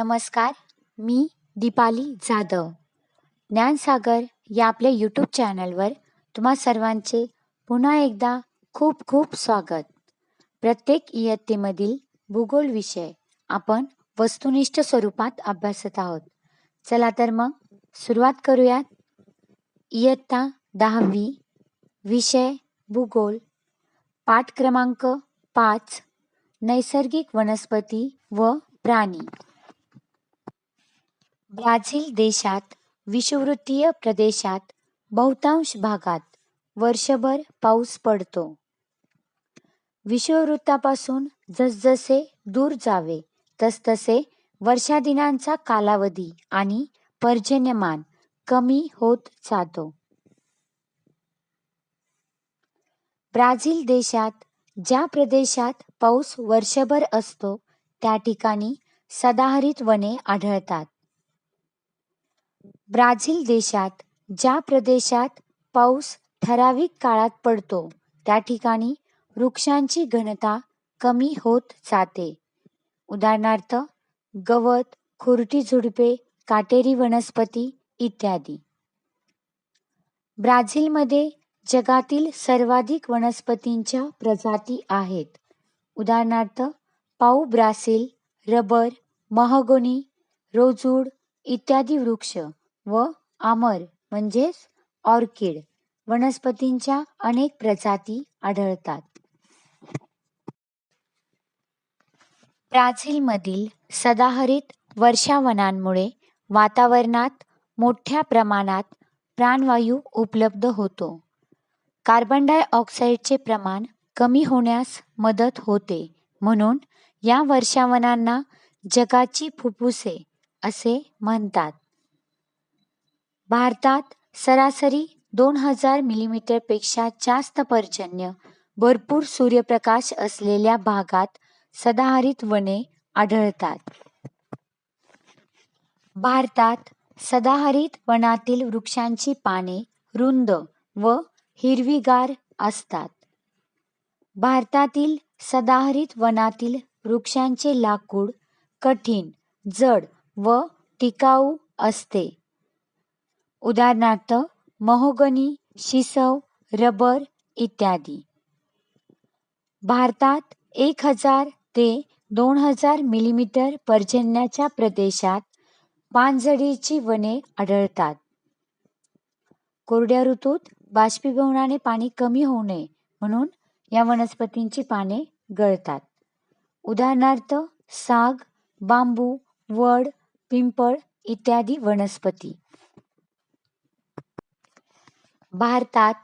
नमस्कार मी दीपाली जाधव. ज्ञानसागर या आपल्या यूट्यूब चॅनलवर तुम्हा सर्वांचे पुन्हा एकदा खूप खूप स्वागत. प्रत्येक इयत्तेमधील भूगोल विषय आपण वस्तुनिष्ठ स्वरूपात अभ्यासत आहोत. चला तर मग सुरुवात करूयात. इयत्ता दहावी विषय भूगोल. पाठ क्रमांक पाच नैसर्गिक वनस्पती व प्राणी. ब्राझील देशात विषुववृत्तीय प्रदेशात बहुतांश भागात वर्षभर पाऊस पडतो. विषुववृत्तापासून जसजसे दूर जावे तसतसे वर्षादिनांचा कालावधी आणि पर्जन्यमान कमी होत जातो. ब्राझील देशात ज्या प्रदेशात पाऊस वर्षभर असतो त्या ठिकाणी सदाहरित वने आढळतात. ब्राझील देशात ज्या प्रदेशात पाऊस ठराविक काळात पडतो त्या ठिकाणी वृक्षांची घनता कमी होत जाते. उदाहरणार्थ गवत खुरटी झुडपे काटेरी वनस्पती इत्यादी. ब्राझीलमध्ये जगातील सर्वाधिक वनस्पतींच्या प्रजाती आहेत. उदाहरणार्थ पाऊ ब्रासिल रबर महगोनी रोजूड इत्यादी वृक्ष. व आमर म्हणजेच ऑर्किड वनस्पतींच्या अनेक प्रजाती आढळतात. ब्राझीलमधील सदाहरित वर्षावनांमुळे वातावरणात मोठ्या प्रमाणात प्राणवायू उपलब्ध होतो. कार्बन डायऑक्साईडचे प्रमाण कमी होण्यास मदत होते म्हणून या वर्षावनांना जगाची फुफ्फुसे असे म्हणतात. भारतात सरासरी दोन हजार मिलीमीटरपेक्षा जास्त पर्जन्य भरपूर सूर्यप्रकाश असलेल्या भागात सदाहरित वने आढळतात. भारतात सदाहरित वनातील वृक्षांची पाने रुंद व हिरवीगार असतात. भारतातील सदाहरित वनातील वृक्षांचे लाकूड कठीण जड व टिकाऊ असते. उदाहरणार्थ महोगनी शिसव रबर इत्यादी. भारतात एक हजार ते दोन हजार मिलीमीटर पर्जन्याच्या प्रदेशात पानझडीची वने आढळतात. कोरड्या ऋतूत बाष्पीभवनाने पाणी कमी होऊ नये म्हणून या वनस्पतींची पाने गळतात. उदाहरणार्थ साग बांबू वड पिंपळ इत्यादी वनस्पती. भारतात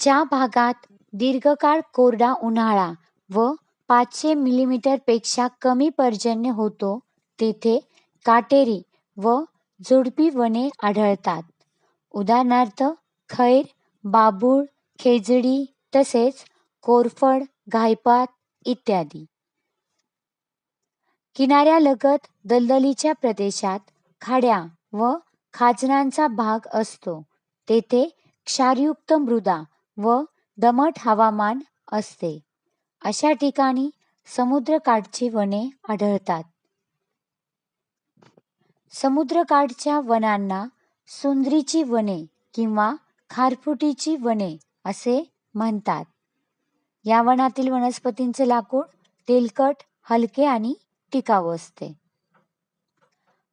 ज्या भागात दीर्घकाळ कोरडा उन्हाळा व पाचशे मिलीमीटरपेक्षा कमी पर्जन्य होतो तेथे काटेरी व झुडपी वने आढळतात. उदाहरणार्थ खैर बाभूळ खेजडी तसेच कोरफड घायपात इत्यादी. किनाऱ्यालगत दलदलीच्या प्रदेशात खाड्या व खाजणांचा भाग असतो तेथे क्षारयुक्त मृदा व दमट हवामान असते. अशा ठिकाणी समुद्रकाठची वने आढळतात. समुद्रकाठच्या वनांना सुंदरीची वने किंवा खारफुटीची वने असे म्हणतात. या वनातील वनस्पतींचे लाकूड तेलकट हलके आणि टिकाऊ असते.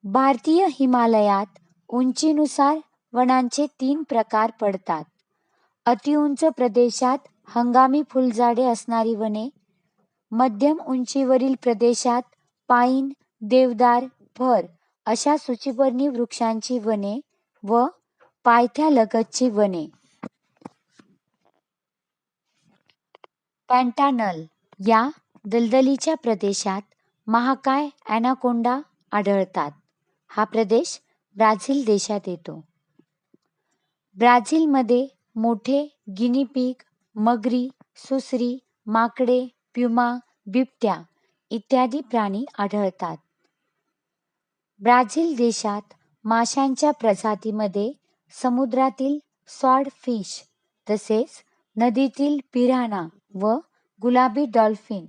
भारतीय हिमालयात उंचीनुसार वनांचे तीन प्रकार पडतात. अतिउंच प्रदेशात हंगामी फुलझाडे असणारी वने मध्यम उंचीवरील प्रदेशात पाईन देवदार फर अशा सूचीपर्णी वृक्षांची वने व पायथ्यालगतची वने. पॅन्टानल या दलदलीच्या प्रदेशात महाकाय ॲनाकोंडा आढळतात. हा प्रदेश ब्राझील देशात येतो. ब्राझीलमध्ये मोठे गिनीपीक मगरी सुसरी माकडे प्युमा बिबट्या इत्यादी प्राणी आढळतात. ब्राझील देशात माशांच्या प्रजातीमध्ये समुद्रातील स्वॉर्डफिश तसेच नदीतील पिराना व गुलाबी डॉल्फिन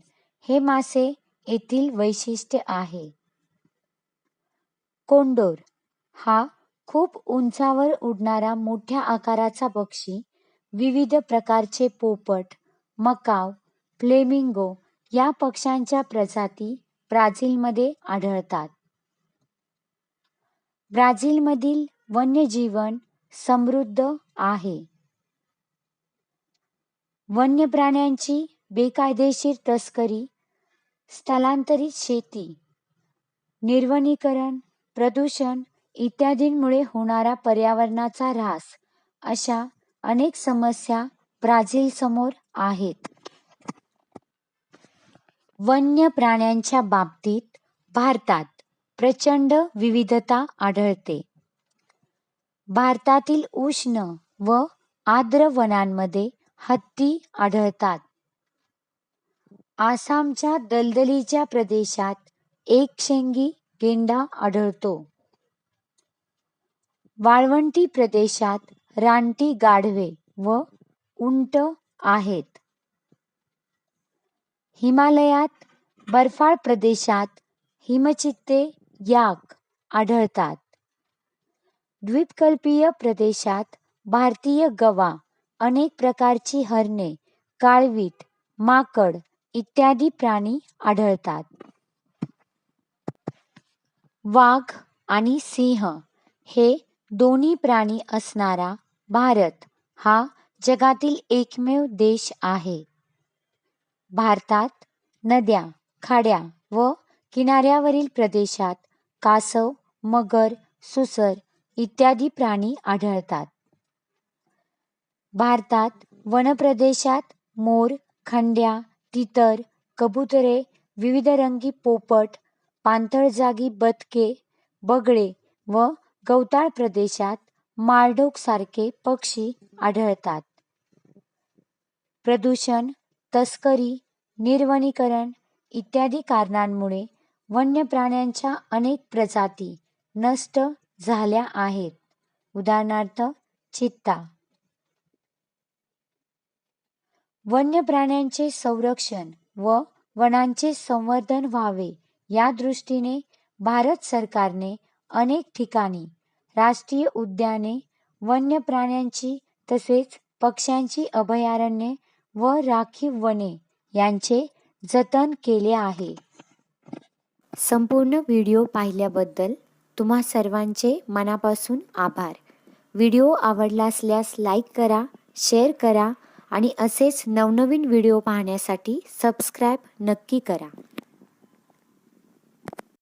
हे मासे येथील वैशिष्ट्य आहे. कोंडोर हा खूप उंचावर उडणारा मोठ्या आकाराचा पक्षी विविध प्रकारचे पोपट मकाव फ्लेमिंगो या पक्ष्यांच्या प्रजाती ब्राझीलमध्ये आढळतात. ब्राझीलमधील वन्यजीवन समृद्ध आहे. वन्य प्राण्यांची बेकायदेशीर तस्करी स्थलांतरित शेती निर्वनीकरण प्रदूषण इत्यादींमुळे होणारा पर्यावरणाचा ऱ्हास अशा अनेक समस्या ब्राझीलसमोर आहेत. वन्य प्राण्यांच्या बाबतीत भारतात प्रचंड विविधता आढळते. भारतातील उष्ण व आर्द्र वनांमध्ये हत्ती आढळतात. आसामच्या दलदलीच्या प्रदेशात एक शेंगी गेंडा आढळतो. वाळवंटी प्रदेशात रानटी गाढवे व उंट आहेत. हिमालयात बर्फाळ प्रदेशात हिमचित्ते याक आढळतात. द्वीपकल्पीय प्रदेशात भारतीय गवा अनेक प्रकारची हरणे काळवीट माकड इत्यादी प्राणी आढळतात. वाघ आणि सिंह हे दोन्ही प्राणी असणारा भारत हा जगातील एकमेव देश आहे. भारतात नद्या खाड्या व किनाऱ्यावरील प्रदेशात कासव मगर सुसर इत्यादी प्राणी आढळतात. भारतात वनप्रदेशात मोर खंड्या तितर कबुतरे विविध रंगी पोपट पाणथळजागी बदके बगळे व गवताळ प्रदेशात माळढोक सारखे पक्षी आढळतात. प्रदूषण तस्करी निर्वनीकरण इत्यादी कारणांमुळे वन्य प्राण्यांच्या अनेक प्रजाती नष्ट झाल्या आहेत. उदाहरणार्थ चित्ता. वन्य प्राण्यांचे संरक्षण व वनांचे संवर्धन व्हावे या दृष्टीने भारत सरकारने अनेक ठिकाणी राष्ट्रीय उद्याने वन्य प्राण्यांची तसेच पक्ष्यांची अभयारण्ये व राखीव वने यांचे जतन केले आहे. संपूर्ण व्हिडिओ पाहिल्याबद्दल तुम्हा सर्वांचे मनापासून आभार. व्हिडिओ आवडला असल्यास लाईक करा शेअर करा आणि असेच नवनवीन व्हिडिओ पाहण्यासाठी सबस्क्राईब नक्की करा.